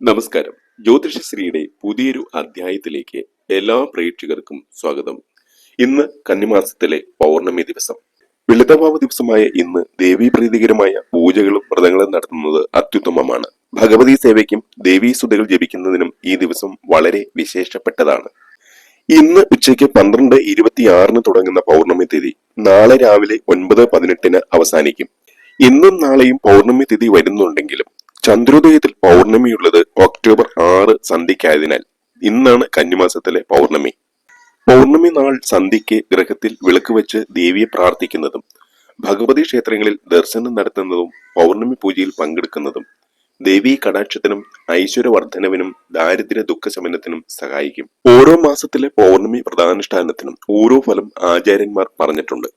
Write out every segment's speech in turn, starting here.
നമസ്കാരം. ജ്യോതിഷശ്രീയുടെ പുതിയൊരു അധ്യായത്തിലേക്ക് എല്ലാ പ്രേക്ഷകർക്കും സ്വാഗതം. ഇന്ന് കന്നിമാസത്തിലെ പൗർണമി ദിവസം. വെളുത്തവാവ് ദിവസമായ ഇന്ന് ദേവീപ്രീതികരമായ പൂജകളും വ്രതങ്ങളും നടത്തുന്നത് അത്യുത്തമമാണ്. ഭഗവതി സേവയ്ക്കും ദേവീ സ്തുതികൾ ജപിക്കുന്നതിനും ഈ ദിവസം വളരെ വിശേഷപ്പെട്ടതാണ്. ഇന്ന് ഉച്ചയ്ക്ക് പന്ത്രണ്ട് ഇരുപത്തിയാറിന് തുടങ്ങുന്ന പൗർണമി തിഥി നാളെ രാവിലെ ഒൻപത് പതിനെട്ടിന് അവസാനിക്കും. ഇന്നും നാളെയും പൗർണമി തിഥി വരുന്നുണ്ടെങ്കിലും ചന്ദ്രോദയത്തിൽ പൗർണമിയുള്ളത് ഒക്ടോബർ ആറ് സന്ധ്യയ്ക്കായതിനാൽ. ഇന്നാണ് കന്നിമാസത്തിലെ പൗർണമി. പൗർണമി നാൾ സന്ധ്യയ്ക്ക് ഗ്രഹത്തിൽ വിളക്ക് വെച്ച് ദേവിയെ പ്രാർത്ഥിക്കുന്നതും ഭഗവതി ക്ഷേത്രങ്ങളിൽ ദർശനം നടത്തുന്നതും പൗർണമി പൂജയിൽ പങ്കെടുക്കുന്നതും ദേവീ കടാക്ഷത്തിനും ഐശ്വര്യവർദ്ധനവിനും ദാരിദ്ര്യ ദുഃഖശമനത്തിനും സഹായിക്കും. ഓരോ മാസത്തിലെ പൗർണമി പ്രധാനുഷ്ഠാനത്തിനും ഓരോ ഫലം ആചാര്യന്മാർ പറഞ്ഞിട്ടുണ്ട്.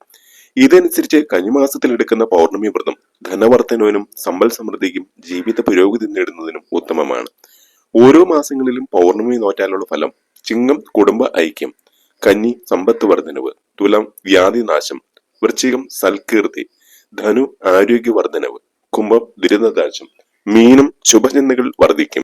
ഇതനുസരിച്ച് കന്നിമാസത്തിൽ എടുക്കുന്ന പൗർണമി വ്രതം ധനവർദ്ധനവിനും സമ്പൽ സമൃദ്ധിക്കും ജീവിത പുരോഗതി നേടുന്നതിനും ഉത്തമമാണ്. ഓരോ മാസങ്ങളിലും പൗർണമി നോറ്റാലുള്ള ഫലം ചിങ്ങം കുടുംബ ഐക്യം കന്നി സമ്പത്ത് വർധനവ് തുലം വ്യാധിനാശം വൃശ്ചികം സൽകീർത്തി ധനു ആരോഗ്യവർദ്ധനവ് കുംഭം ദുരിതനാശം മീനം ശുഭചിന്തകൾ വർദ്ധിക്കും.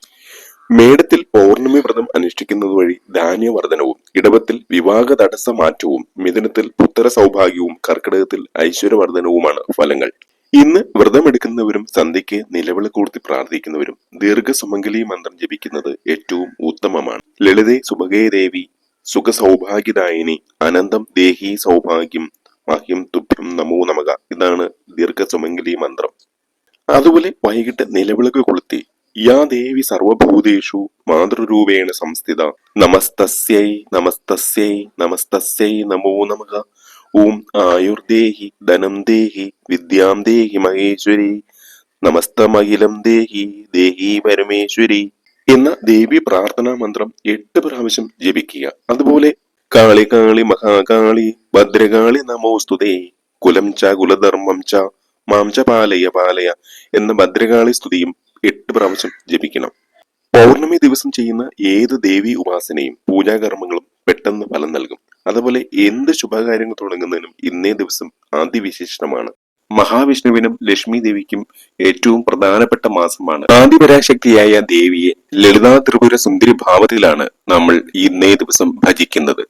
മേടത്തിൽ പൗർണമി വ്രതം അനുഷ്ഠിക്കുന്നത് വഴി ധാന്യവർദ്ധനവും ഇടവത്തിൽ വിവാഹ തടസ്സ മാറ്റവും മിഥുനത്തിൽ പുത്തര സൗഭാഗ്യവും കർക്കിടകത്തിൽ ഐശ്വര്യവർദ്ധനവുമാണ് ഫലങ്ങൾ. ഇന്ന് വ്രതമെടുക്കുന്നവരും സന്ധ്യയ്ക്ക് നിലവിള കൂർത്തി പ്രാർത്ഥിക്കുന്നവരും ദീർഘസുമംഗലി മന്ത്രം ജപിക്കുന്നത് ഏറ്റവും ഉത്തമമാണ്. ലളിതേ സുഭഗേ ദേവി സുഖ സൗഭാഗ്യദായിനി അനന്തം ദേഹി സൗഭാഗ്യം മഹ്യം തുഭ്യം നമോ നമക ഇതാണ് ദീർഘസുമംഗലി മന്ത്രം. അതുപോലെ വൈകിട്ട് നിലവിളക്ക് കൊളുത്തി യാ ദേവി സർവഭൂതേഷു മാതൃരൂപേണ സംസ്ഥിത. നമസ്തസ്യൈ നമസ്തസ്യൈ നമസ്തസ്യൈ നമോ നമ. ഓം ആയുർദേഹി ധനം ദേഹി വിദ്യാം ദേഹി മഹേശ്വരി. നമസ്തമഖിലം ദേഹി ദേഹി പരമേശ്വരി. എന്ന ദേവി പ്രാർത്ഥനാ മന്ത്രം എട്ട് പ്രാവശ്യം ജപിക്കുക. അതുപോലെ കാളി കാളി മഹാകാളി ഭദ്രകാളി നമോസ്തുതേ കുലം ച കുലധർമ്മം ച മാം പാലയ പാലയ എന്ന ഭദ്രകാളി സ്തുതിയും എട്ട് പ്രാവശ്യം ജപിക്കണം. പൗർണമി ദിവസം ചെയ്യുന്ന ഏത് ദേവി ഉപാസനയും പൂജാകർമ്മങ്ങളും പെട്ടെന്ന് ഫലം നൽകും. അതുപോലെ എന്ത് ശുഭകാര്യങ്ങൾ തുടങ്ങുന്നതിനും ഇന്നേ ദിവസം ആദ്യവിശിഷ്ടമാണ് മഹാവിഷ്ണുവിനും ലക്ഷ്മി ദേവിക്കും ഏറ്റവും പ്രധാനപ്പെട്ട മാസമാണ്. ആദിപരാശക്തിയായ ദേവിയെ ലളിതാ ത്രിപുര സുന്ദരി ഭാവത്തിലാണ് നമ്മൾ ഇന്നേ ദിവസം ഭജിക്കുന്നത്.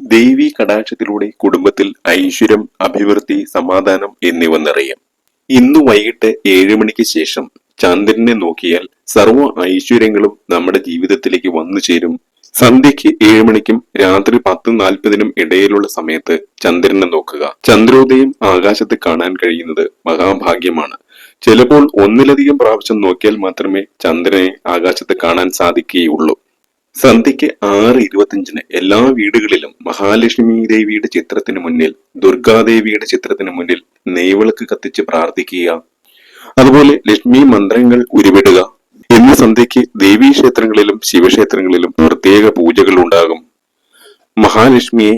ദേവി കടാക്ഷത്തിലൂടെ കുടുംബത്തിൽ ഐശ്വര്യം അഭിവൃദ്ധി സമാധാനം എന്നിവ നിറയും. ഇന്നു വൈകിട്ട് ഏഴു മണിക്ക് ശേഷം ചന്ദ്രനെ നോക്കിയാൽ സർവ ഐശ്വര്യങ്ങളും നമ്മുടെ ജീവിതത്തിലേക്ക് വന്നു ചേരും. സന്ധ്യയ്ക്ക് ഏഴ് മണിക്കും രാത്രി പത്ത് നാൽപ്പതിനും ഇടയിലുള്ള സമയത്ത് ചന്ദ്രനെ നോക്കുക. ചന്ദ്രോദയം ആകാശത്ത് കാണാൻ കഴിയുന്നത് മഹാഭാഗ്യമാണ്. ചിലപ്പോൾ ഒന്നിലധികം പ്രാവശ്യം നോക്കിയാൽ മാത്രമേ ചന്ദ്രനെ ആകാശത്ത് കാണാൻ സാധിക്കുകയുള്ളൂ. സന്ധ്യയ്ക്ക് ആറ് ഇരുപത്തിയഞ്ചിന് എല്ലാ വീടുകളിലും മഹാലക്ഷ്മി ദേവിയുടെ ചിത്രത്തിന് മുന്നിൽ ദുർഗാദേവിയുടെ ചിത്രത്തിന് മുന്നിൽ നെയ്വിളക്ക് കത്തിച്ച് പ്രാർത്ഥിക്കുക. അതുപോലെ ലക്ഷ്മി മന്ത്രങ്ങൾ ഉരുവിടുക. ഇന്ന് സന്ധ്യയ്ക്ക് ദേവീക്ഷേത്രങ്ങളിലും ശിവക്ഷേത്രങ്ങളിലും പ്രത്യേക പൂജകൾ ഉണ്ടാകും. മഹാലക്ഷ്മിയെ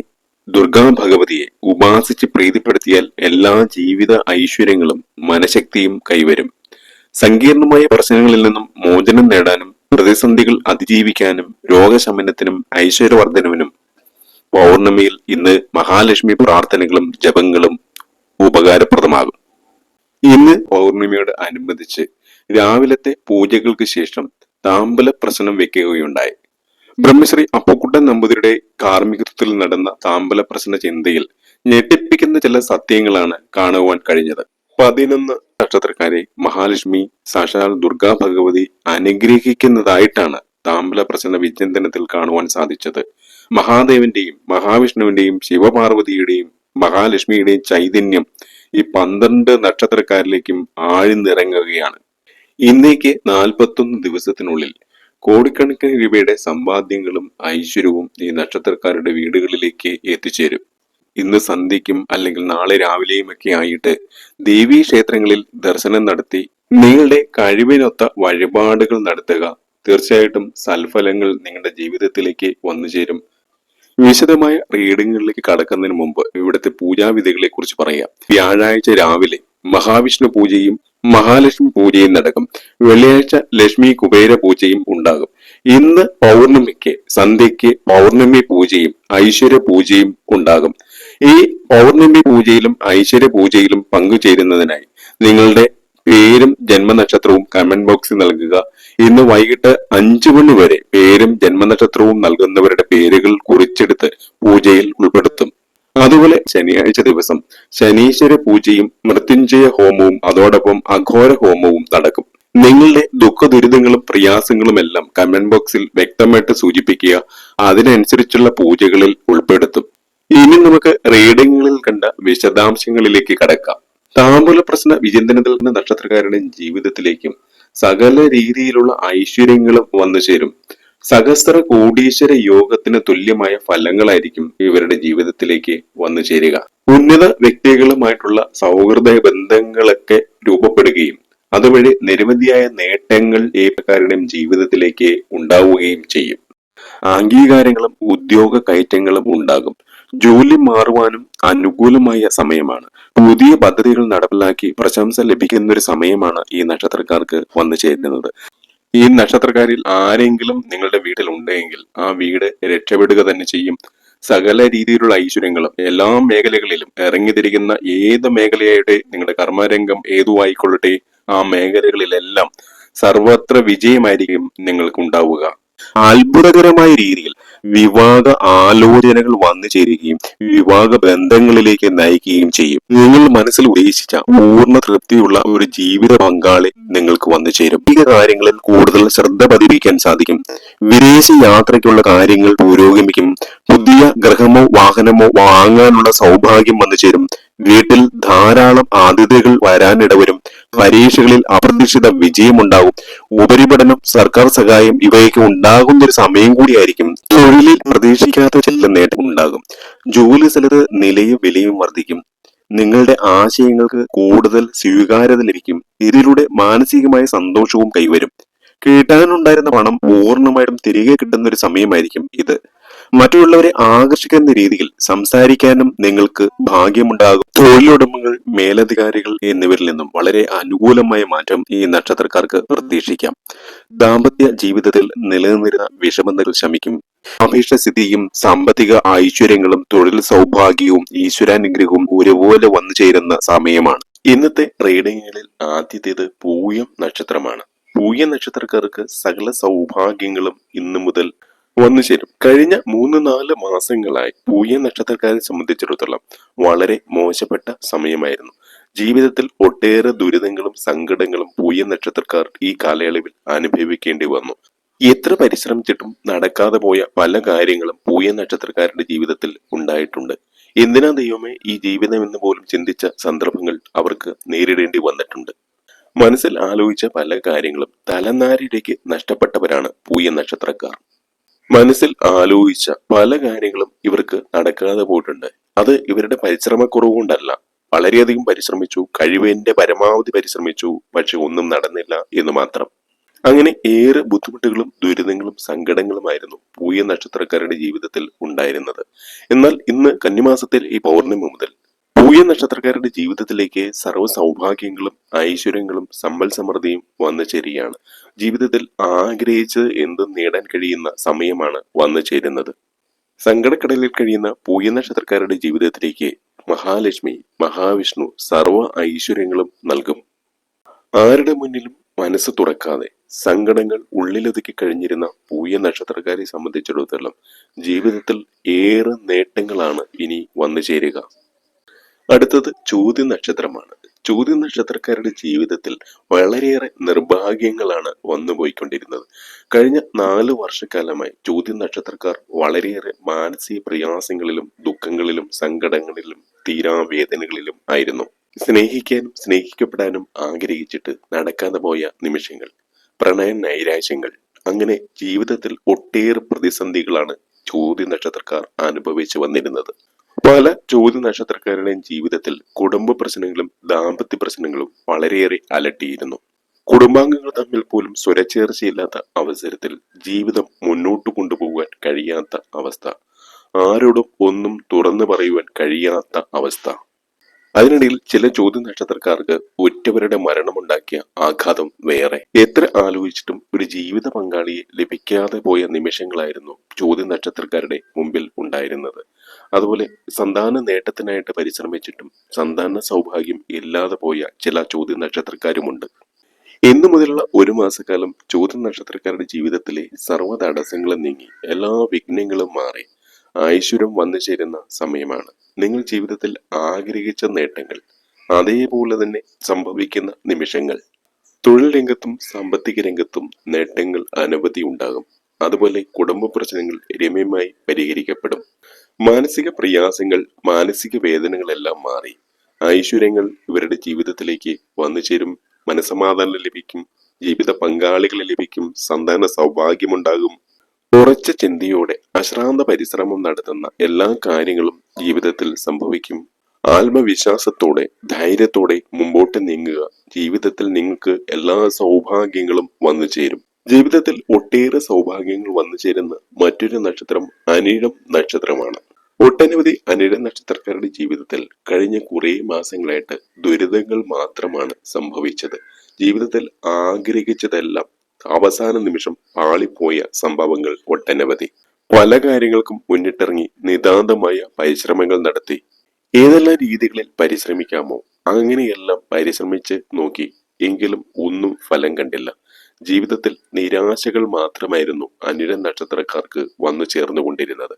ദുർഗാ ഭഗവതിയെ ഉപാസിച്ച് പ്രീതിപ്പെടുത്തിയാൽ എല്ലാ ജീവിത ഐശ്വര്യങ്ങളും മനഃശക്തിയും കൈവരും. സങ്കീർണമായ പ്രശ്നങ്ങളിൽ നിന്നും മോചനം നേടാനും പ്രതിസന്ധികൾ അതിജീവിക്കാനും രോഗശമനത്തിനും ഐശ്വര്യവർദ്ധനവിനും പൗർണമിയിൽ ഇന്ന് മഹാലക്ഷ്മി പ്രാർത്ഥനകളും ജപങ്ങളും ഉപകാരപ്രദമാകും. ഇന്ന് പൗർണിമയോട് അനുബന്ധിച്ച് രാവിലത്തെ പൂജകൾക്ക് ശേഷം താമ്പല പ്രശ്നം വെക്കുകയുണ്ടായി. ബ്രഹ്മശ്രീ അപ്പുക്കുട്ടൻ നമ്പൂതിരിയുടെ കാർമ്മികത്വത്തിൽ നടന്ന താമ്പല പ്രശ്ന ചിന്തയിൽ ഞെട്ടിപ്പിക്കുന്ന ചില സത്യങ്ങളാണ് കാണുവാൻ കഴിഞ്ഞത്. പതിനൊന്ന് നക്ഷത്രക്കാരെ മഹാലക്ഷ്മി സാക്ഷാൽ ദുർഗാ ഭഗവതി അനുഗ്രഹിക്കുന്നതായിട്ടാണ് താമ്പല പ്രശ്ന വിചിന്തനത്തിൽ കാണുവാൻ സാധിച്ചത്. മഹാദേവന്റെയും മഹാവിഷ്ണുവിന്റെയും ശിവപാർവതിയുടെയും മഹാലക്ഷ്മിയുടെയും ചൈതന്യം ഈ പന്ത്രണ്ട് നക്ഷത്രക്കാരിലേക്കും ആഴ്ന്നിറങ്ങുകയാണ്. ഇന്നേക്ക് നാൽപ്പത്തൊന്ന് ദിവസത്തിനുള്ളിൽ കോടിക്കണക്കിന് രൂപയുടെ സമ്പാദ്യങ്ങളും ഐശ്വര്യവും ഈ നക്ഷത്രക്കാരുടെ വീടുകളിലേക്ക് എത്തിച്ചേരും. ഇന്ന് സന്ധ്യയ്ക്കും അല്ലെങ്കിൽ നാളെ രാവിലെയും ഒക്കെ ആയിട്ട് ദേവീ ക്ഷേത്രങ്ങളിൽ ദർശനം നടത്തി നിങ്ങളുടെ കഴിവിനൊത്ത വഴിപാടുകൾ നടത്തുക. തീർച്ചയായിട്ടും സൽഫലങ്ങൾ നിങ്ങളുടെ ജീവിതത്തിലേക്ക് വന്നു ചേരും വിശദമായ റീഡിങ്ങുകളിലേക്ക് കടക്കുന്നതിന് മുമ്പ് ഇവിടുത്തെ പൂജാവിധികളെ കുറിച്ച് പറയാം. വ്യാഴാഴ്ച രാവിലെ മഹാവിഷ്ണു പൂജയും മഹാലക്ഷ്മി പൂജയും നടക്കും. വെള്ളിയാഴ്ച ലക്ഷ്മി കുബേര പൂജയും ഉണ്ടാകും. ഇന്ന് പൗർണമിക്ക് സന്ധ്യയ്ക്ക് പൗർണമി പൂജയും ഐശ്വര്യ പൂജയും ഉണ്ടാകും. ഈ പൗർണമി പൂജയിലും ഐശ്വര്യ പൂജയിലും പങ്കുചേരുന്നതിനായി നിങ്ങളുടെ പേരും ജന്മനക്ഷത്രവും കമന്റ് ബോക്സിൽ നൽകുക. ഇന്ന് വൈകിട്ട് അഞ്ചു മണി വരെ പേരും ജന്മനക്ഷത്രവും നൽകുന്നവരുടെ പേരുകൾ കുറിച്ചെടുത്ത് പൂജയിൽ ഉൾപ്പെടുത്തും. അതുപോലെ ശനിയാഴ്ച ദിവസം ശനീശ്വര പൂജയും മൃത്യുഞ്ജയ ഹോമവും അതോടൊപ്പം അഘോര ഹോമവും നടക്കും. നിങ്ങളുടെ ദുഃഖ ദുരിതങ്ങളും പ്രയാസങ്ങളും എല്ലാം കമന്റ് ബോക്സിൽ വ്യക്തമായിട്ട് സൂചിപ്പിക്കുക. അതിനനുസരിച്ചുള്ള പൂജകളിൽ ഉൾപ്പെടുത്തും. ഇനി നമുക്ക് റീഡിങ്ങുകളിൽ കണ്ട വിശദാംശങ്ങളിലേക്ക് കടക്കാം. താമ്പൂല പ്രശ്ന വിചിന്തനത്തിൽ നിന്ന് നക്ഷത്രക്കാരുടെ ജീവിതത്തിലേക്കും സകല രീതിയിലുള്ള ഐശ്വര്യങ്ങളും വന്നു ചേരും. സഹസ്ര കോടീശ്വര യോഗത്തിന് തുല്യമായ ഫലങ്ങളായിരിക്കും ഇവരുടെ ജീവിതത്തിലേക്ക് വന്നു ചേരുക. ഉന്നത വ്യക്തികളുമായിട്ടുള്ള സൗഹൃദ ബന്ധങ്ങളൊക്കെ രൂപപ്പെടുകയും അതുവഴി നിരവധിയായ നേട്ടങ്ങൾ ഏപ്പക്കാരുടെയും ജീവിതത്തിലേക്ക് ഉണ്ടാവുകയും ചെയ്യും. അംഗീകാരങ്ങളും ഉദ്യോഗ കയറ്റങ്ങളും ഉണ്ടാകും. ജോലി മാറുവാനും അനുകൂലമായ സമയമാണ്. പുതിയ പദ്ധതികൾ നടപ്പിലാക്കി പ്രശംസ ലഭിക്കുന്ന ഒരു സമയമാണ് ഈ നക്ഷത്രക്കാർക്ക് വന്നു ചേരുന്നത്. ഈ നക്ഷത്രക്കാരിൽ ആരെങ്കിലും നിങ്ങളുടെ വീട്ടിൽ ഉണ്ടെങ്കിൽ ആ വീട് രക്ഷപ്പെടുക തന്നെ ചെയ്യും. സകല രീതിയിലുള്ള ഐശ്വര്യങ്ങളും എല്ലാ മേഖലകളിലും ഇറങ്ങിത്തിരിക്കുന്ന ഏത് മേഖലയായിട്ട് നിങ്ങളുടെ കർമ്മരംഗം ഏതുവായിക്കൊള്ളട്ടെ ആ മേഖലകളിലെല്ലാം സർവത്ര വിജയമായിരിക്കും നിങ്ങൾക്ക് ഉണ്ടാവുക അത്ഭുതകരമായ രീതിയിൽ വിവാഹ ആലോചനകൾ വന്നു ചേരുകയും വിവാഹ ബന്ധങ്ങളിലേക്ക് നയിക്കുകയും ചെയ്യും. നിങ്ങൾ മനസ്സിൽ ഉദ്ദേശിച്ച പൂർണ തൃപ്തിയുള്ള ഒരു ജീവിത പങ്കാളി നിങ്ങൾക്ക് വന്നു ചേരും. ഈ കാര്യങ്ങളിൽ കൂടുതൽ ശ്രദ്ധ പതിപ്പിക്കാൻ സാധിക്കും. വിദേശ യാത്രയ്ക്കുള്ള കാര്യങ്ങൾ പുരോഗമിക്കും. പുതിയ ഗ്രഹമോ വാഹനമോ വാങ്ങാനുള്ള സൗഭാഗ്യം വന്നു ചേരും. വീട്ടിൽ ധാരാളം ആതിഥ്യകൾ വരാനിടവരും പരീക്ഷകളിൽ അപ്രതീക്ഷിത വിജയമുണ്ടാകും ഉപരിപഠനം സർക്കാർ സഹായം ഇവയൊക്കെ ഉണ്ടാകുന്ന ഒരു സമയം കൂടിയായിരിക്കും തൊഴിലിൽ പ്രതീക്ഷിക്കാത്ത ചില നേട്ടം ഉണ്ടാകും. ജോലി സ്ഥലത്ത് നിലയും വിലയും വർദ്ധിക്കും. നിങ്ങളുടെ ആശയങ്ങൾക്ക് കൂടുതൽ സ്വീകാര്യത ലഭിക്കും. ഇതിലൂടെ മാനസികമായ സന്തോഷവും കൈവരും. കിട്ടാനുണ്ടായിരുന്ന പണം പൂർണമായിട്ടും തിരികെ കിട്ടുന്ന ഒരു സമയമായിരിക്കും ഇത്. മറ്റുള്ളവരെ ആകർഷിക്കുന്ന രീതിയിൽ സംസാരിക്കാനും നിങ്ങൾക്ക് ഭാഗ്യമുണ്ടാകും. തൊഴിലുടമകൾ മേലധികാരികൾ എന്നിവരിൽ നിന്നും വളരെ അനുകൂലമായ മാറ്റം ഈ നക്ഷത്രക്കാർക്ക് പ്രതീക്ഷിക്കാം. ദാമ്പത്യ ജീവിതത്തിൽ നിലനിന്നിരുന്ന വിഷമതകൾ ശമിക്കും. അഭീഷ്ടസ്ഥിതിയും സാമ്പത്തിക ഐശ്വര്യങ്ങളും തൊഴിൽ സൗഭാഗ്യവും ഈശ്വരാനുഗ്രഹവും ഒരുപോലെ വന്നു ചേരുന്ന സമയമാണ്. ഇന്നത്തെ റീഡിങ്ങുകളിൽ ആദ്യത്തേത് പൂയം നക്ഷത്രമാണ്. പൂയ നക്ഷത്രക്കാർക്ക് സകല സൗഭാഗ്യങ്ങളും ഇന്നു മുതൽ വന്നു ചേരും. കഴിഞ്ഞ മൂന്ന് നാല് മാസങ്ങളായി പൂയ നക്ഷത്രക്കാരെ സംബന്ധിച്ചിടത്തോളം വളരെ മോശപ്പെട്ട സമയമായിരുന്നു. ജീവിതത്തിൽ ഒട്ടേറെ ദുരിതങ്ങളും സങ്കടങ്ങളും പൂയ നക്ഷത്രക്കാർ ഈ കാലയളവിൽ അനുഭവിക്കേണ്ടി വന്നു. എത്ര പരിശ്രമിച്ചിട്ടും നടക്കാതെ പോയ പല കാര്യങ്ങളും പൂയ നക്ഷത്രക്കാരുടെ ജീവിതത്തിൽ ഉണ്ടായിട്ടുണ്ട്. എന്തിനാ ദൈവമേ ഈ ജീവിതം എന്ന് പോലും ചിന്തിച്ച സന്ദർഭങ്ങൾ അവർക്ക് നേരിടേണ്ടി വന്നിട്ടുണ്ട്? മനസ്സിൽ ആലോചിച്ച പല കാര്യങ്ങളും തലനാരിഴയ്ക്ക് നഷ്ടപ്പെട്ടവരാണ് പൂയ നക്ഷത്രക്കാർ. മനസ്സിൽ ആലോചിച്ച പല കാര്യങ്ങളും ഇവർക്ക് നടക്കാതെ പോയിട്ടുണ്ട്. അത് ഇവരുടെ പരിശ്രമക്കുറവ് കൊണ്ടല്ല വളരെയധികം പരിശ്രമിച്ചു കഴിവിന്റെ പരമാവധി പരിശ്രമിച്ചു പക്ഷെ ഒന്നും നടന്നില്ല എന്ന് മാത്രം. അങ്ങനെ ഏറെ ബുദ്ധിമുട്ടുകളും ദുരിതങ്ങളും സങ്കടങ്ങളുമായിരുന്നു പൂയ നക്ഷത്രക്കാരുടെ ജീവിതത്തിൽ ഉണ്ടായിരുന്നത്. എന്നാൽ ഇന്ന് കന്നിമാസത്തിൽ ഈ പൗർണിമ മുതൽ പൂയ നക്ഷത്രക്കാരുടെ ജീവിതത്തിലേക്ക് സർവ സൗഭാഗ്യങ്ങളും ഐശ്വര്യങ്ങളും സമ്പൽ സമൃദ്ധിയും വന്നു ചേരുകയാണ്. ജീവിതത്തിൽ ആഗ്രഹിച്ച് എന്തും നേടാൻ കഴിയുന്ന സമയമാണ് വന്നു ചേരുന്നത്. സങ്കടക്കടലിൽ കഴിയുന്ന പൂയ നക്ഷത്രക്കാരുടെ ജീവിതത്തിലേക്ക് മഹാലക്ഷ്മി മഹാവിഷ്ണു സർവ ഐശ്വര്യങ്ങളും നൽകും. ആരുടെ മുന്നിലും മനസ്സ് തുറക്കാതെ സങ്കടങ്ങൾ ഉള്ളിലൊതുക്കി കഴിഞ്ഞിരുന്ന പൂയ നക്ഷത്രക്കാരെ സംബന്ധിച്ചിടത്തോളം ജീവിതത്തിൽ ഏറെ നേട്ടങ്ങളാണ് ഇനി വന്നു ചേരുക. അടുത്തത് ചോദ്യ നക്ഷത്രമാണ്. ചോദ്യ നക്ഷത്രക്കാരുടെ ജീവിതത്തിൽ വളരെയേറെ നിർഭാഗ്യങ്ങളാണ് വന്നുപോയിക്കൊണ്ടിരുന്നത് കഴിഞ്ഞ നാല് വർഷക്കാലമായി ചോദ്യ നക്ഷത്രക്കാർ വളരെയേറെ മാനസിക പ്രയാസങ്ങളിലും ദുഃഖങ്ങളിലും സങ്കടങ്ങളിലും തീരാവേദനകളിലും ആയിരുന്നു. സ്നേഹിക്കാനും സ്നേഹിക്കപ്പെടാനും ആഗ്രഹിച്ചിട്ട് നടക്കാതെ പോയ നിമിഷങ്ങൾ പ്രണയ നൈരാശ്യങ്ങൾ അങ്ങനെ ജീവിതത്തിൽ ഒട്ടേറെ പ്രതിസന്ധികളാണ് ചോദ്യ നക്ഷത്രക്കാർ അനുഭവിച്ചു വന്നിരുന്നത്. പല ചോദ്യ നക്ഷത്രക്കാരുടെയും ജീവിതത്തിൽ കുടുംബ പ്രശ്നങ്ങളും ദാമ്പത്യ പ്രശ്നങ്ങളും വളരെയേറെ അലട്ടിയിരുന്നു. കുടുംബാംഗങ്ങൾ തമ്മിൽ പോലും സ്വരച്ചേർച്ചയില്ലാത്ത അവസരത്തിൽ ജീവിതം മുന്നോട്ട് കൊണ്ടുപോകാൻ കഴിയാത്ത അവസ്ഥ. ആരോടും ഒന്നും തുറന്നു പറയുവാൻ കഴിയാത്ത അവസ്ഥ. അതിനിടയിൽ ചില ചോദ്യ നക്ഷത്രക്കാർക്ക് ഒറ്റവരുടെ മരണമുണ്ടാക്കിയ ആഘാതം വേറെ. എത്ര ആലോചിച്ചിട്ടും ഒരു ജീവിത പങ്കാളിയെ ലഭിക്കാതെ പോയ നിമിഷങ്ങളായിരുന്നു ചോദ്യ നക്ഷത്രക്കാരുടെ മുമ്പിൽ ഉണ്ടായിരുന്നത്. അതുപോലെ സന്താന നേട്ടത്തിനായിട്ട് പരിശ്രമിച്ചിട്ടും സന്താന സൗഭാഗ്യം ഇല്ലാതെ പോയ ചില ചോദ്യ നക്ഷത്രക്കാരുമുണ്ട്. ഇന്നു മുതലുള്ള ഒരു മാസക്കാലം ചോദ്യ നക്ഷത്രക്കാരുടെ ജീവിതത്തിലെ സർവ തടസ്സങ്ങളും നീങ്ങി എല്ലാ വിഘ്നങ്ങളും മാറി ഐശ്വര്യം വന്നു ചേരുന്ന സമയമാണ്. നിങ്ങൾ ജീവിതത്തിൽ ആഗ്രഹിച്ച നേട്ടങ്ങൾ അതേപോലെ തന്നെ സംഭവിക്കുന്ന നിമിഷങ്ങൾ. തൊഴിൽ രംഗത്തും സാമ്പത്തിക രംഗത്തും നേട്ടങ്ങൾ അനവധി ഉണ്ടാകും. അതുപോലെ കുടുംബ പ്രശ്നങ്ങൾ രമ്യമായി പരിഹരിക്കപ്പെടും. മാനസിക പ്രയാസങ്ങൾ മാനസിക വേദനകളെല്ലാം മാറി. ഐശ്വര്യങ്ങൾ ഇവരുടെ ജീവിതത്തിലേക്ക് വന്നു ചേരും. മനസമാധാനം ലഭിക്കും. ജീവിത പങ്കാളികളെ ലഭിക്കും. സന്താന സൗഭാഗ്യമുണ്ടാകും. ഉറച്ച ചിന്തയോടെ അശ്രാന്ത പരിശ്രമം നടത്തുന്ന എല്ലാ കാര്യങ്ങളും ജീവിതത്തിൽ സംഭവിക്കും. ആത്മവിശ്വാസത്തോടെ ധൈര്യത്തോടെ മുമ്പോട്ട് നീങ്ങുക. ജീവിതത്തിൽ നിങ്ങൾക്ക് എല്ലാ സൗഭാഗ്യങ്ങളും വന്നു ചേരും. ജീവിതത്തിൽ ഒട്ടേറെ സൗഭാഗ്യങ്ങൾ വന്നു ചേരുന്ന മറ്റൊരു നക്ഷത്രം അനിഴം നക്ഷത്രമാണ്. ഒട്ടനവധി അനിഴ നക്ഷത്രക്കാരുടെ ജീവിതത്തിൽ കഴിഞ്ഞ കുറേ മാസങ്ങളായിട്ട് ദുരിതങ്ങൾ മാത്രമാണ് സംഭവിച്ചത്. ജീവിതത്തിൽ ആഗ്രഹിച്ചതെല്ലാം അവസാന നിമിഷം പാളിപ്പോയ സംഭവങ്ങൾ ഒട്ടനവധി. പല കാര്യങ്ങൾക്കും മുന്നിട്ടിറങ്ങി നിതാന്തമായ പരിശ്രമങ്ങൾ നടത്തി. ഏതെല്ലാം രീതികളിൽ പരിശ്രമിക്കാമോ അങ്ങനെയെല്ലാം പരിശ്രമിച്ച് നോക്കി. എങ്കിലും ഒന്നും ഫലം കണ്ടില്ല. ജീവിതത്തിൽ നിരാശകൾ മാത്രമായിരുന്നു അനിഴ നക്ഷത്രക്കാർക്ക് വന്നു ചേർന്നുകൊണ്ടിരുന്നത്.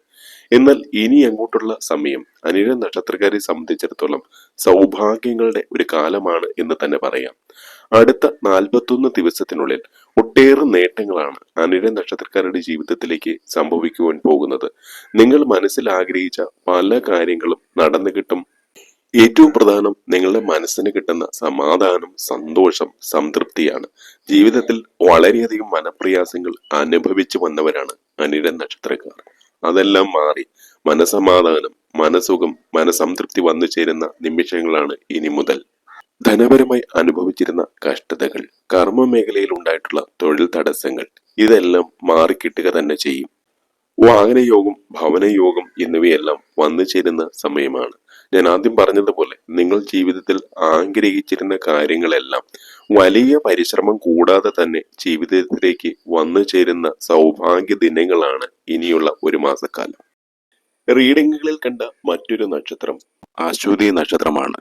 എന്നാൽ ഇനി അങ്ങോട്ടുള്ള സമയം അനിഴ നക്ഷത്രക്കാരെ സംബന്ധിച്ചിടത്തോളം സൗഭാഗ്യങ്ങളുടെ ഒരു കാലമാണ് എന്ന് തന്നെ പറയാം. അടുത്ത നാൽപ്പത്തൊന്ന് ദിവസത്തിനുള്ളിൽ ഒട്ടേറെ നേട്ടങ്ങളാണ് അനിഴ നക്ഷത്രക്കാരുടെ ജീവിതത്തിലേക്ക് സംഭവിക്കുവാൻ പോകുന്നത്. നിങ്ങൾ മനസ്സിൽ ആഗ്രഹിച്ച പല കാര്യങ്ങളും നടന്നു കിട്ടും ഏറ്റവും പ്രധാനം നിങ്ങളുടെ മനസ്സിന് കിട്ടുന്ന സമാധാനം സന്തോഷം സംതൃപ്തിയാണ്. ജീവിതത്തിൽ വളരെയധികം മനപ്രയാസങ്ങൾ അനുഭവിച്ചു വന്നവരാണ് അനിര നക്ഷത്രക്കാർ. അതെല്ലാം മാറി മനസമാധാനം മനസുഖം മനസംതൃപ്തി വന്നു ചേരുന്ന നിമിഷങ്ങളാണ് ഇനി മുതൽ. ധനപരമായി അനുഭവിച്ചിരുന്ന കഷ്ടതകൾ കർമ്മ മേഖലയിൽ ഉണ്ടായിട്ടുള്ള തൊഴിൽ തടസ്സങ്ങൾ ഇതെല്ലാം മാറിക്കിട്ടുക തന്നെ ചെയ്യും. വാഹനയോഗം ഭവനയോഗം എന്നിവയെല്ലാം വന്നു ചേരുന്ന സമയമാണ്. ഞാൻ ആദ്യം പറഞ്ഞതുപോലെ നിങ്ങൾ ജീവിതത്തിൽ ആഗ്രഹിച്ചിരുന്ന കാര്യങ്ങളെല്ലാം വലിയ പരിശ്രമം കൂടാതെ തന്നെ ജീവിതത്തിലേക്ക് വന്നു ചേരുന്ന സൗഭാഗ്യ ദിനങ്ങളാണ് ഇനിയുള്ള ഒരു മാസക്കാലം. റീഡിങ്ങുകളിൽ കണ്ട മറ്റൊരു നക്ഷത്രം അശ്വതി നക്ഷത്രമാണ്.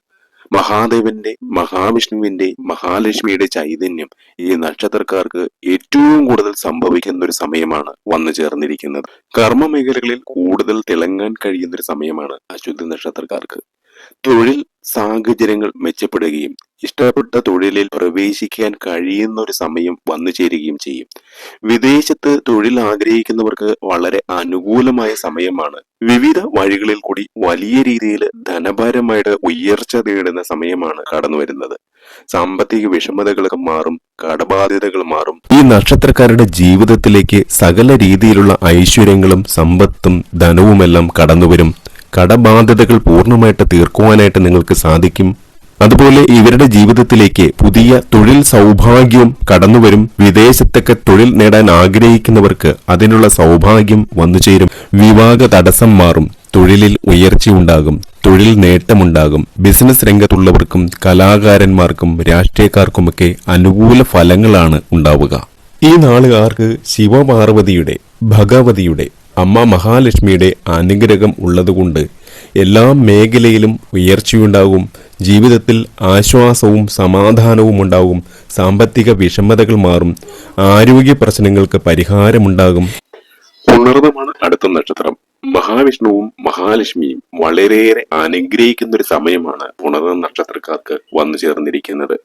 മഹാദേവന്റെ മഹാവിഷ്ണുവിന്റെ മഹാലക്ഷ്മിയുടെ ചൈതന്യം ഈ നക്ഷത്രക്കാർക്ക് ഏറ്റവും കൂടുതൽ സംഭവിക്കുന്ന ഒരു സമയമാണ് വന്നു ചേർന്നിരിക്കുന്നത്. കർമ്മ മേഖലകളിൽ കൂടുതൽ തിളങ്ങാൻ കഴിയുന്ന ഒരു സമയമാണ് അശ്വതി നക്ഷത്രക്കാർക്ക്. തൊഴിൽ സാഹചര്യങ്ങൾ മെച്ചപ്പെടുകയും ഇഷ്ടപ്പെട്ട തൊഴിലിൽ പ്രവേശിക്കാൻ കഴിയുന്ന ഒരു സമയം വന്നു ചേരുകയും ചെയ്യും. വിദേശത്ത് തൊഴിൽ ആഗ്രഹിക്കുന്നവർക്ക് വളരെ അനുകൂലമായ സമയമാണ്. വിവിധ വഴികളിൽ കൂടി വലിയ രീതിയിൽ ധനപരമായിട്ട് ഉയർച്ച നേടുന്ന സമയമാണ് കടന്നു വരുന്നത്. സാമ്പത്തിക വിഷമതകളൊക്കെ മാറും കടബാധ്യതകൾ മാറും. ഈ നക്ഷത്രക്കാരുടെ ജീവിതത്തിലേക്ക് സകല രീതിയിലുള്ള ഐശ്വര്യങ്ങളും സമ്പത്തും ധനവുമെല്ലാം കടന്നുവരും കടബാധ്യതകൾ പൂർണമായിട്ട് തീർക്കുവാനായിട്ട് നിങ്ങൾക്ക് സാധിക്കും. അതുപോലെ ഇവരുടെ ജീവിതത്തിലേക്ക് പുതിയ തൊഴിൽ സൗഭാഗ്യവും കടന്നുവരും. വിദേശത്തൊക്കെ തൊഴിൽ നേടാൻ ആഗ്രഹിക്കുന്നവർക്ക് അതിനുള്ള സൗഭാഗ്യം വന്നു വന്നുചേരും. വിവാഹ തടസ്സം മാറും. തൊഴിലിൽ ഉയർച്ചയുണ്ടാകും തൊഴിൽ നേട്ടമുണ്ടാകും. ബിസിനസ് രംഗത്തുള്ളവർക്കും കലാകാരന്മാർക്കും രാഷ്ട്രീയക്കാർക്കുമൊക്കെ അനുകൂല ഫലങ്ങളാണ് ഉണ്ടാവുക. ഈ നാളുകാർക്ക് ശിവപാർവതിയുടെ ഭഗവതിയുടെ അമ്മ മഹാലക്ഷ്മിയുടെ അനുഗ്രഹം ഉള്ളതുകൊണ്ട് എല്ലാ മേഖലയിലും ഉയർച്ചയുണ്ടാകും. ജീവിതത്തിൽ ആശ്വാസവും സമാധാനവും ഉണ്ടാകും. സാമ്പത്തിക വിഷമതകൾ മാറും. ആരോഗ്യ പ്രശ്നങ്ങൾക്ക് പരിഹാരമുണ്ടാകും. പുണർന്നമാണ് അടുത്ത നക്ഷത്രം. മഹാവിഷ്ണുവും മഹാലക്ഷ്മിയും വളരെയേറെ അനുഗ്രഹിക്കുന്ന ഒരു സമയമാണ് ഉണർന്ന നക്ഷത്രക്കാർക്ക് വന്നു ചേർന്നിരിക്കുന്നത്.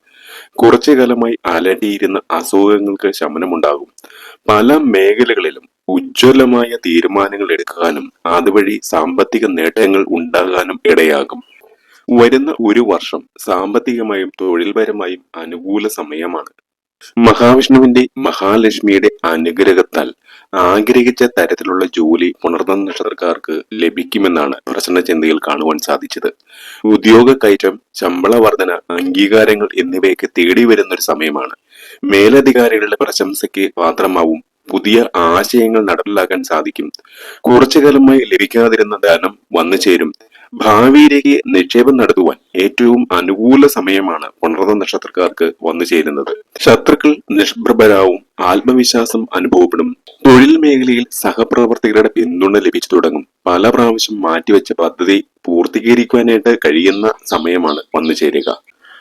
കുറച്ചു കാലമായി അലട്ടിയിരുന്ന അസുഖങ്ങൾക്ക് ശമനമുണ്ടാകും. പല മേഖലകളിലും ഉജ്ജ്വലമായ തീരുമാനങ്ങൾ എടുക്കാനും അതുവഴി സാമ്പത്തിക നേട്ടങ്ങൾ ഉണ്ടാകാനും ഇടയാകും. വരുന്ന ഒരു വർഷം സാമ്പത്തികമായും തൊഴിൽപരമായും അനുകൂല സമയമാണ്. മഹാവിഷ്ണുവിന്റെ മഹാലക്ഷ്മിയുടെ അനുഗ്രഹത്താൽ ആഗ്രഹിച്ച തരത്തിലുള്ള ജോലി പുണർന്ന നക്ഷത്രക്കാർക്ക് ലഭിക്കുമെന്നാണ് പ്രശ്നചിന്തയിൽ കാണുവാൻ സാധിച്ചത്. ഉദ്യോഗ കയറ്റം ശമ്പള വർധന അംഗീകാരങ്ങൾ എന്നിവയൊക്കെ തേടി വരുന്ന ഒരു സമയമാണ്. മേലധികാരികളുടെ പ്രശംസയ്ക്ക് പാത്രമാവും പുതിയ ആശയങ്ങൾ നടപ്പിലാക്കാൻ സാധിക്കും. കുറച്ചു കാലമായി ലഭിക്കാതിരുന്ന ധനം വന്നു ചേരും. ഭാവിയിലേക്ക് നിക്ഷേപം നടത്തുവാൻ ഏറ്റവും അനുകൂല സമയമാണ് പുണർന്ന നക്ഷത്രക്കാർക്ക് വന്നു ചേരുന്നത്. ശത്രുക്കൾ നിഷ്പ്രഭരാവും ആത്മവിശ്വാസം അനുഭവപ്പെടും. തൊഴിൽ മേഖലയിൽ സഹപ്രവർത്തകരുടെ പിന്തുണ ലഭിച്ചു തുടങ്ങും. പല പ്രാവശ്യം മാറ്റിവെച്ച പദ്ധതി പൂർത്തീകരിക്കുവാനായിട്ട് കഴിയുന്ന സമയമാണ് വന്നു ചേരുക.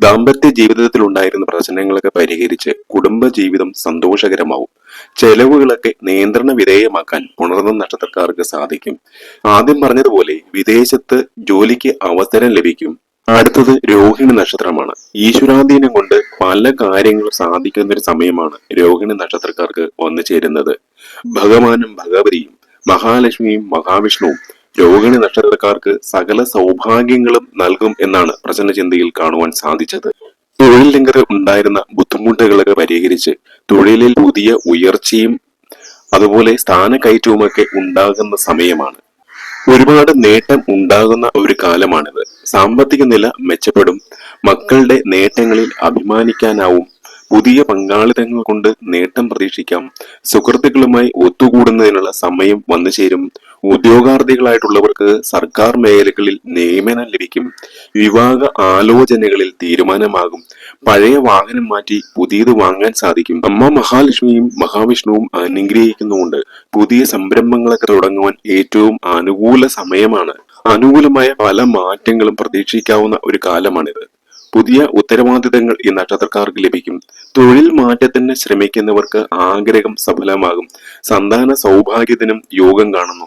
ദാമ്പത്യ ജീവിതത്തിൽ ഉണ്ടായിരുന്ന പ്രശ്നങ്ങളൊക്കെ പരിഹരിച്ച് കുടുംബ ജീവിതം സന്തോഷകരമാവും. ചെലവുകളൊക്കെ നിയന്ത്രണ വിധേയമാക്കാൻ പുണർന്ന നക്ഷത്രക്കാർക്ക് സാധിക്കും. ആദ്യം പറഞ്ഞതുപോലെ വിദേശത്ത് ജോലിക്ക് അവസരം ലഭിക്കും. അടുത്തത് രോഹിണി നക്ഷത്രമാണ്. ഈശ്വരാധീനം കൊണ്ട് പല കാര്യങ്ങളും സാധിക്കുന്ന ഒരു സമയമാണ് രോഹിണി നക്ഷത്രക്കാർക്ക് വന്നു ചേരുന്നത്. ഭഗവാനും ഭഗവതിയും മഹാലക്ഷ്മിയും മഹാവിഷ്ണുവും രോഹിണി നക്ഷത്രക്കാർക്ക് സകല സൗഭാഗ്യങ്ങളും നൽകും എന്നാണ് പ്രചനചിന്തയിൽ കാണുവാൻ സാധിച്ചത്. തൊഴിൽ രംഗത്ത് ഉണ്ടായിരുന്ന ബുദ്ധിമുട്ടുകളൊക്കെ പരിഹരിച്ച് തൊഴിലിൽ പുതിയ ഉയർച്ചയും അതുപോലെ സ്ഥാനക്കയറ്റവുമൊക്കെ ഉണ്ടാകുന്ന സമയമാണ്. ഒരുപാട് നേട്ടം ഉണ്ടാകുന്ന ഒരു കാലമാണിത്. സാമ്പത്തിക നില മെച്ചപ്പെടും മക്കളുടെ നേട്ടങ്ങളിൽ അഭിമാനിക്കാനാവും പുതിയ പങ്കാളിത്തങ്ങൾ കൊണ്ട് നേട്ടം പ്രതീക്ഷിക്കാം. സുഹൃത്തുക്കളുമായി ഒത്തുകൂടുന്നതിനുള്ള സമയം വന്നു ചേരും. ഉദ്യോഗാർത്ഥികളായിട്ടുള്ളവർക്ക് സർക്കാർ മേഖലകളിൽ നിയമനം ലഭിക്കും. വിവാഹ ആലോചനകളിൽ തീരുമാനമാകും. പഴയ വാഹനം മാറ്റി പുതിയത് വാങ്ങാൻ സാധിക്കും. അമ്മ മഹാലക്ഷ്മിയും മഹാവിഷ്ണുവും അനുഗ്രഹിക്കുന്നുകൊണ്ട് പുതിയ സംരംഭങ്ങളൊക്കെ തുടങ്ങുവാൻ ഏറ്റവും അനുകൂല സമയമാണ്. അനുകൂലമായ പല മാറ്റങ്ങളും പ്രതീക്ഷിക്കാവുന്ന ഒരു കാലമാണിത്. പുതിയ ഉത്തരവാദിത്തങ്ങൾ ഈ നക്ഷത്രക്കാർക്ക് ലഭിക്കും. തൊഴിൽ മാറ്റത്തിന് ശ്രമിക്കുന്നവർക്ക് ആഗ്രഹം സഫലമാകും. സന്താന സൗഭാഗ്യത്തിനും യോഗം കാണുന്നു.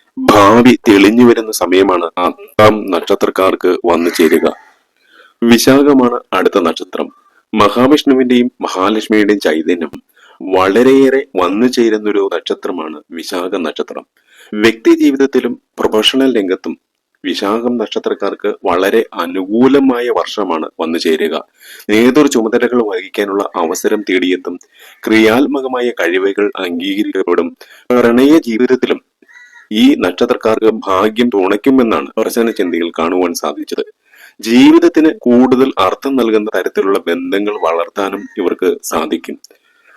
ഭാവി തെളിഞ്ഞു വരുന്ന സമയമാണ് അത്തം നക്ഷത്രക്കാർക്ക് വന്നു ചേരുക. വിശാഖമാണ് അടുത്ത നക്ഷത്രം. മഹാവിഷ്ണുവിന്റെയും മഹാലക്ഷ്മിയുടെയും ചൈതന്യം വളരെയേറെ വന്നു ചേരുന്നൊരു നക്ഷത്രമാണ് വിശാഖ നക്ഷത്രം. വ്യക്തി ജീവിതത്തിലും പ്രൊഫഷണൽ രംഗത്തും വിശാഖം നക്ഷത്രക്കാർക്ക് വളരെ അനുകൂലമായ വർഷമാണ് വന്നു ചേരുക. നേതൃ ചുമതലകൾ വഹിക്കാനുള്ള അവസരം തേടിയെത്തും. ക്രിയാത്മകമായ കഴിവുകൾ അംഗീകരിക്കപ്പെടും. പ്രണയ ജീവിതത്തിലും ഈ നക്ഷത്രക്കാർക്ക് ഭാഗ്യം തുണയ്ക്കുമെന്നാണ് പ്രശ്ന ചിന്തയിൽ കാണുവാൻ സാധിച്ചത്. ജീവിതത്തിന് കൂടുതൽ അർത്ഥം നൽകുന്ന തരത്തിലുള്ള ബന്ധങ്ങൾ വളർത്താനും ഇവർക്ക് സാധിക്കും.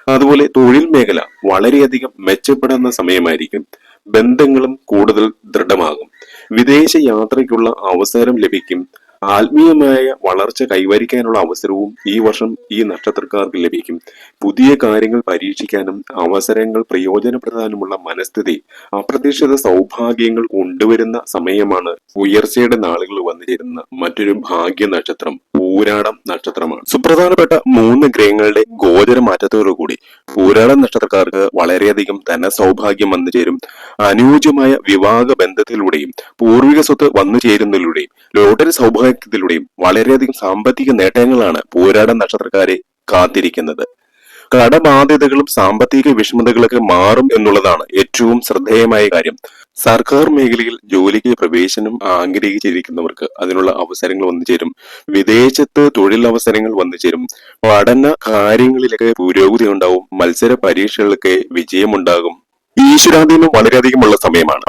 അതുപോലെ തൊഴിൽ മേഖല വളരെയധികം മെച്ചപ്പെടുന്ന സമയമായിരിക്കും. ബന്ധങ്ങളും കൂടുതൽ ദൃഢമാകും. വിദേശ യാത്രയ്ക്കുള്ള അവസരം ലഭിക്കും. ആത്മീയമായ വളർച്ച കൈവരിക്കാനുള്ള അവസരവും ഈ വർഷം ഈ നക്ഷത്രക്കാർക്ക് ലഭിക്കും. പുതിയ കാര്യങ്ങൾ പരീക്ഷിക്കാനും അവസരങ്ങൾ പ്രയോജനപ്പെടുത്താനുമുള്ള മനസ്ഥിതി അപ്രതീക്ഷിത സൗഭാഗ്യങ്ങൾ കൊണ്ടുവരുന്ന സമയമാണ് ഉയർച്ചയുടെ നാളുകൾ വന്നിരുന്ന മറ്റൊരു ഭാഗ്യ നക്ഷത്രം പൂരാടം നക്ഷത്രമാണ്. സുപ്രധാനപ്പെട്ട മൂന്ന് ഗ്രഹങ്ങളുടെ ഗോചര മാറ്റത്തോടുകൂടി പൂരാടം നക്ഷത്രക്കാർക്ക് വളരെയധികം ധനസൗഭാഗ്യം വന്നു ചേരും. അനുയോജ്യമായ വിവാഹ ബന്ധത്തിലൂടെയും പൂർവിക സ്വത്ത് വന്നു ചേരുന്നതിലൂടെയും ലോട്ടറി സൗഭാഗ്യത്തിലൂടെയും വളരെയധികം സാമ്പത്തിക നേട്ടങ്ങളാണ് പോരാടം നക്ഷത്രക്കാരെ കാത്തിരിക്കുന്നത്. കടബാധ്യതകളും സാമ്പത്തിക വിഷമതകളൊക്കെ മാറും എന്നുള്ളതാണ് ഏറ്റവും ശ്രദ്ധേയമായ കാര്യം. സർക്കാർ മേഖലയിൽ ജോലിക്ക് പ്രവേശനം ആഗ്രഹിച്ചിരിക്കുന്നവർക്ക് അതിനുള്ള അവസരങ്ങൾ വന്നു ചേരും. വിദേശത്ത് തൊഴിലവസരങ്ങൾ വന്നു ചേരും. പഠന കാര്യങ്ങളിലൊക്കെ പുരോഗതി ഉണ്ടാവും. മത്സര പരീക്ഷകളിലൊക്കെ വിജയമുണ്ടാകും. ഈശ്വരാധീനം വളരെയധികമുള്ള സമയമാണ്.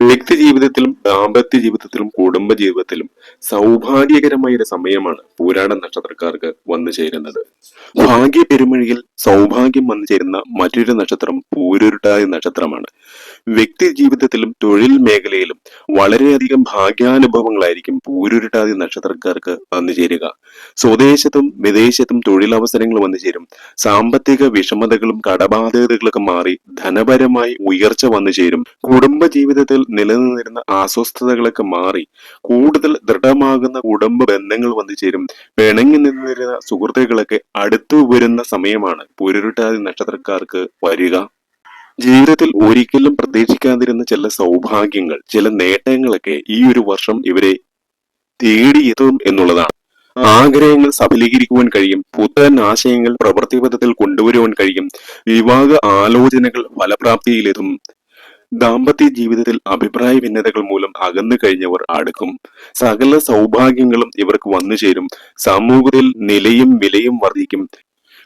വ്യക്തി ജീവിതത്തിലും ദാമ്പത്യ ജീവിതത്തിലും കുടുംബ ജീവിതത്തിലും സൗഭാഗ്യകരമായ ഒരു സമയമാണ് പൂരാട നക്ഷത്രക്കാർക്ക് വന്നു ചേരുന്നത്. ഭാഗ്യ പെരുമഴിയിൽ സൗഭാഗ്യം വന്നു ചേരുന്ന മറ്റൊരു നക്ഷത്രം പൂരുരുട്ടായ നക്ഷത്രമാണ്. വ്യക്തി ജീവിതത്തിലും തൊഴിൽ മേഖലയിലും വളരെയധികം ഭാഗ്യാനുഭവങ്ങളായിരിക്കും പൂരുരുട്ടാതി നക്ഷത്രക്കാർക്ക് വന്നു ചേരുക. സ്വദേശത്തും വിദേശത്തും തൊഴിലവസരങ്ങൾ വന്നു ചേരും. സാമ്പത്തിക വിഷമതകളും കടബാധ്യതകളൊക്കെ മാറി ധനപരമായി ഉയർച്ച വന്നു ചേരും. കുടുംബ ജീവിതത്തിൽ നിലനിന്നിരുന്ന അസ്വസ്ഥതകളൊക്കെ മാറി കൂടുതൽ ദൃഢമാകുന്ന കുടുംബ ബന്ധങ്ങൾ വന്നു ചേരും. പിണങ്ങി നിന്നിരുന്ന സുഹൃത്തുക്കളൊക്കെ അടുത്തു വരുന്ന സമയമാണ് പൂരുരുട്ടാതി നക്ഷത്രക്കാർക്ക് വരിക. ജീവിതത്തിൽ ഒരിക്കലും പ്രതീക്ഷിക്കാതിരുന്ന ചില സൗഭാഗ്യങ്ങൾ ചില നേട്ടങ്ങളൊക്കെ ഈ ഒരു വർഷം ഇവരെ തേടിയെത്തും എന്നുള്ളതാണ്. ആഗ്രഹങ്ങൾ സഫലീകരിക്കുവാൻ കഴിയും പുത്തൻ ആശയങ്ങൾ പ്രവൃത്തിപഥത്തിൽ കൊണ്ടുവരുവാൻ കഴിയും വിവാഹ ആലോചനകൾ ഫലപ്രാപ്തിയിലെത്തും. ദാമ്പത്യ ജീവിതത്തിൽ അഭിപ്രായ ഭിന്നതകൾ മൂലം അകന്നു കഴിഞ്ഞവർ അടുക്കും. സകല സൗഭാഗ്യങ്ങളും ഇവർക്ക് വന്നു ചേരും സമൂഹത്തിൽ നിലയും വിലയും വർദ്ധിക്കും.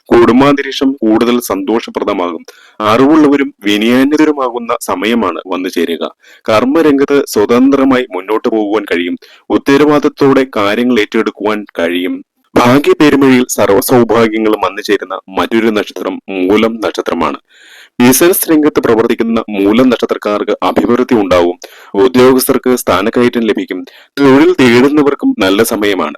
കുടുംബാന്തരീക്ഷം കൂടുതൽ സന്തോഷപ്രദമാകും. അറിവുള്ളവരും വിനയാന്യതരുമാകുന്ന സമയമാണ് വന്നു ചേരുക. കർമ്മരംഗത്ത് സ്വതന്ത്രമായി മുന്നോട്ട് പോകുവാൻ കഴിയും. ഉത്തരവാദിത്തോടെ കാര്യങ്ങൾ ഏറ്റെടുക്കുവാൻ കഴിയും. ഭാഗ്യ പെരുമഴിയിൽ സർവസൗഭാഗ്യങ്ങളും വന്നു ചേരുന്ന മറ്റൊരു നക്ഷത്രം മൂലം നക്ഷത്രമാണ്. ബിസിനസ് രംഗത്ത് പ്രവർത്തിക്കുന്ന മൂലം നക്ഷത്രക്കാർക്ക് അഭിവൃദ്ധി ഉണ്ടാവും. ഉദ്യോഗസ്ഥർക്ക് സ്ഥാനക്കയറ്റം ലഭിക്കും. തൊഴിൽ തേടുന്നവർക്കും നല്ല സമയമാണ്.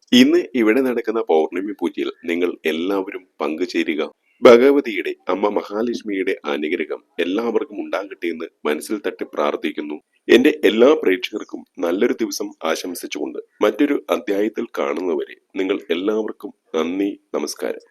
ഇന്ന് ഇവിടെ നടക്കുന്ന പൗർണമി പൂജയിൽ നിങ്ങൾ എല്ലാവരും പങ്കുചേരുക. ഭഗവതിയുടെ അമ്മ മഹാലക്ഷ്മിയുടെ അനുഗ്രഹം എല്ലാവർക്കും ഉണ്ടാകട്ടെ എന്ന് മനസ്സിൽ തട്ടി പ്രാർത്ഥിക്കുന്നു. എന്റെ എല്ലാ പ്രേക്ഷകർക്കും നല്ലൊരു ദിവസം ആശംസിച്ചുകൊണ്ട് മറ്റൊരു അധ്യായത്തിൽ കാണുന്നവരെ നിങ്ങൾ എല്ലാവർക്കും നന്ദി നമസ്കാരം.